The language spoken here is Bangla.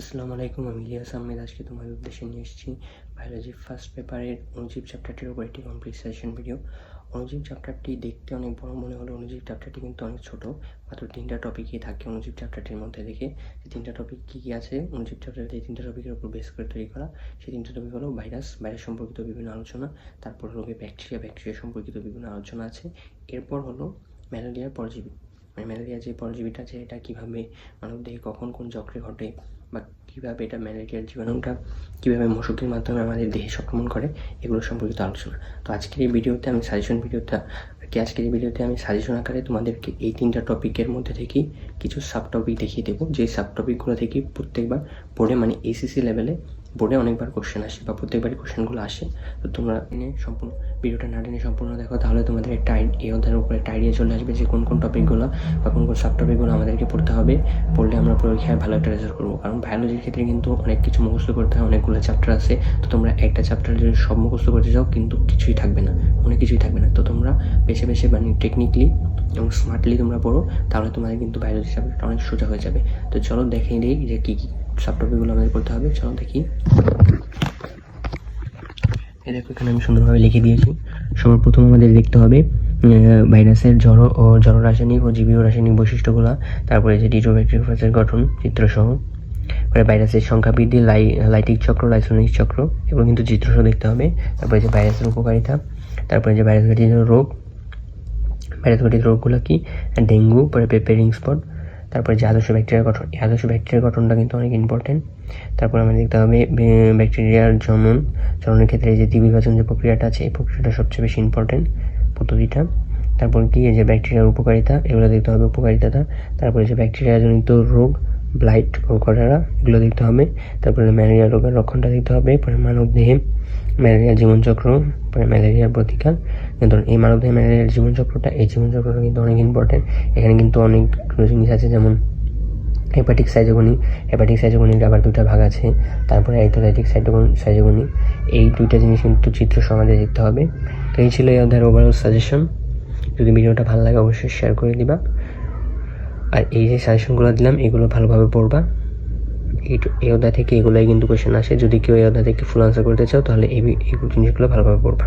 আসসালামু আলাইকুম, আমি ইলিয়াস আহমেদ। আজকে তোমাদের উদ্দেশ্যে নিয়ে এসেছি বায়োলজি ফার্স্ট পেপারের অনুজীব চ্যাপ্টারটির উপর একটি কমপ্লিট সাজেশন ভিডিও অনুজীব চ্যাপ্টারটি দেখতে অনেক বড়, মনে হলো অনুজীব চ্যাপ্টারটি কিন্তু অনেক ছোট। মাত্র তিনটা টপিকই থাকে অনুজীব চ্যাপ্টারটির মধ্যে দেখে। সেই তিনটা টপিক কী কী আছে অনুজীব চ্যাপ্টারটি এই তিনটা টপিকের উপর বেস করে তৈরি করা। সেই তিনটা টপিক হলো ভাইরাস ভাইরাস সম্পর্কিত বিভিন্ন আলোচনা। তারপর হলো ব্যাকটেরিয়া ব্যাকটেরিয়া সম্পর্কিত বিভিন্ন আলোচনা আছে। এরপর হলো ম্যালেরিয়ার পরজীবী মানে ম্যালেরিয়া যে পরজীবীটা আছে, এটা কীভাবে মানব দেহে কখন কোন চক্রে ঘটে বা কীভাবে এটা ম্যালেরিয়ার জীবাণুটা কীভাবে মশকের মাধ্যমে আমাদের দেহে সংক্রমণ করে, এগুলো সম্পর্কিত আলোচনা। তো আজকের এই ভিডিওতে আমি সাজেশন ভিডিওটা কি আজকের ভিডিওতে আমি সাজেশন আকারে তোমাদেরকে এই তিনটা টপিকের মধ্যে থেকেই কিছু সাব টপিক দেখিয়ে দেবো। যে সাব টপিকগুলো থেকে প্রত্যেকবার বোর্ডে মানে এসিসি লেভেলে বোর্ডে অনেকবার কোশ্চেন আসে বা প্রত্যেকবারই কোশ্চেনগুলো আসে। তো তোমরা এনে সম্পূর্ণ ভিডিওটা না টেনে সম্পূর্ণ দেখো, তাহলে তোমাদের একটা এই অধ্যায়ের উপরে একটা আইডিয়া চলে আসবে যে কোন কোন টপিকগুলো বা কোন কোন সাব টপিকগুলো আমাদেরকে পড়তে হবে। পড়লে আমরা পরীক্ষায় ভালো একটা রেজাল্ট করব। কারণ বায়োলজির ক্ষেত্রে কিন্তু অনেক কিছু মুখস্থ করতে হয়, অনেকগুলো চ্যাপ্টার আছে। তো তোমরা একটা চ্যাপ্টার যদি সব মুখস্থ করতে চাও, কিন্তু কিছুই থাকবে না। অনেক কিছুই থাকবে না। তো তোমরা বেছে বেছে মানে টেকনিকলি এবং স্মার্টলি তোমরা পড়ো, তাহলে তোমাদের কিন্তু বায়োলজি চ্যাপ্টারটা অনেক সোজা হয়ে যাবে। তো চলো দেখে দিই যে কী কী সাব টপিকগুলো আমাদের পড়তে হবে। চলো দেখি। এই দেখো, এখানে আমি সুন্দরভাবে লিখে দিয়েছি। সবার প্রথম আমাদের দেখতে হবে ভাইরাসের জড় ও জড় রাসায়নিক ও জীবীয় রাসায়নিক বৈশিষ্ট্যগুলো, তারপরে যে ডিটোব্যাকটেরিয়াফাসের গঠন, চিত্রসহ, পরে ভাইরাসের সংখ্যা বৃদ্ধি, লাই, লাইটিক চক্র, লাইসোনিক চক্র এবং কিন্তু চিত্রসহ দেখতে হবে। তারপরে যে ভাইরাসের উপকারিতা তারপরে যে ভাইরাস ঘটিত রোগ ভাইরাস ঘটিত রোগগুলো কি? ডেঙ্গু, পরে পেপারিং স্পট, তারপরে যে আদর্শ ব্যাকটেরিয়ার গঠন। এই আদর্শ ব্যাকটেরিয়ার গঠনটা কিন্তু অনেক ইম্পর্টেন্ট তারপর আমাদের দেখতে হবে ব্যাকটেরিয়ার জনন। জননের ক্ষেত্রে যে দ্বিবিভাজন যে প্রক্রিয়াটা আছে, এই প্রক্রিয়াটা সবচেয়ে বেশি ইম্পর্টেন্ট পদ্ধতিটা। তারপর কি? যে ব্যাকটেরিয়ার উপকারিতা, এগুলো দেখতে হবে উপকারিতাটা। তারপরে যে ব্যাকটেরিয়াজনিত রোগ ব্লাইট ও কলেরা এগুলো দেখতে হবে। তারপরে ম্যালেরিয়া রোগের লক্ষণটা দেখতে হবে, পরে মানব দেহে ম্যালেরিয়া জীবনচক্র, পরে ম্যালেরিয়ার প্রতিকার। ধরুন, এই মানব দেহে ম্যালেরিয়ার জীবনচক্রটা, এই জীবনচক্রটা কিন্তু অনেক ইম্পর্টেন্ট এখানে কিন্তু অনেক জিনিস আছে, যেমন হেপাটিক সাইজোগনি হেপাটিক সাইজোগনির আবার দুটা ভাগ আছে। তারপরে আইথোলাইটিক সাইটোগন সাইজোগনি এই দুইটা জিনিস কিন্তু চিত্র সমাজে দেখতে হবে। তো এই ছিল এই অধ্যায়ের ওভারঅল সাজেশন যদি ভিডিওটা ভালো লাগে, অবশ্যই শেয়ার করে দিবা। আর এই যে সাজেশনগুলো দিলাম, এগুলো ভালোভাবে পড়বা। এই অধ্যায় থেকে এগুলোই কিন্তু কোয়েশ্চেন আসে। যদি কেউ এই অধ্যায় থেকে ফুল আনসার করতে চাও, তাহলে এই জিনিসগুলো ভালোভাবে পড়বা।